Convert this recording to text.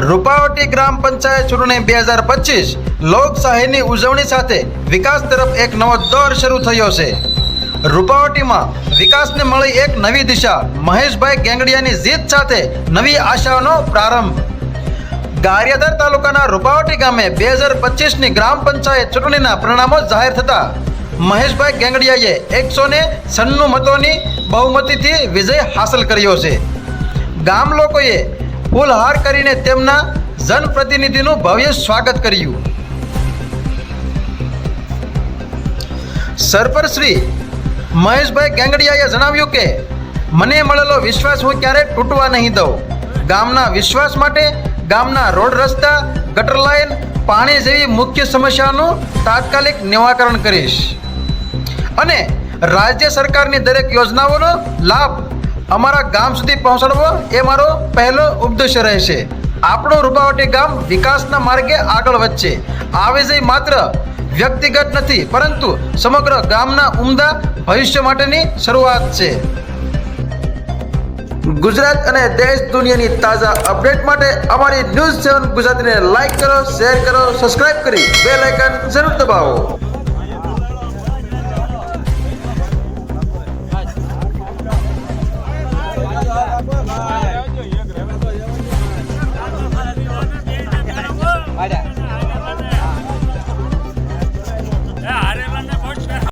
રૂપાવટી ગ્રામ પંચાયત ચૂંટણી બે હજાર પચીસ લોકશાહીની ઉજવણી સાથે વિકાસ તરફ એક નવો દોર શરૂ થયો છે. રૂપાવટીમાં વિકાસને મળી એક નવી દિશા, મહેશભાઈ ગેંગડિયાની જીત સાથે નવી આશાઓનો પ્રારંભ. ગારિયાધાર તાલુકાના રૂપાવટી ગામે બે હજાર પચીસની ગ્રામ પંચાયત ચૂંટણીના પરિણામો જાહેર થતા મહેશભાઈ ગેંગડિયાએ એકસો ને સન્નું મતોની બહુમતીથી વિજય હાંસલ કર્યો છે. ગામ લોકોએ ફૂલહાર કરીને તેમના જનપ્રતિનિધિનું ભવ્ય સ્વાગત કર્યું. સરપરશ્રી શ્રી મહેશભાઈ ગેંગડિયાએ જણાવ્યું કે, મને મળેલો વિશ્વાસ હું ક્યારેય તૂટવા નહીં દઉં. ગામના વિશ્વાસ માટે ગામના રોડ રસ્તા, ગટર લાઇન, પાણી જેવી મુખ્ય સમસ્યાનું તાત્કાલિક નિવાકરણ કરીશ. અને રાજ્ય સરકારની દરેક યોજનાઓનો લાભ અમારા ગામ સુધી પહોંચાડવો એ મારો પહેલો ઉપદેશ રહેશે. આપણું રૂપાવટી ગામ વિકાસના માર્ગે આગળ વધશે. આ વિજય માત્ર વ્યક્તિગત નથી, પરંતુ સમગ્ર ગામના ઉમદા ભવિષ્ય માટેની શરૂઆત છે. ગુજરાત અને દેશ દુનિયાની તાજા અપડેટ માટે અમારી ન્યૂઝ સેવન ગુજરાતીને લાઈક કરો, શેર કરો, સબસ્ક્રાઇબ કરી બે લાઇકન જરૂર દબાવો.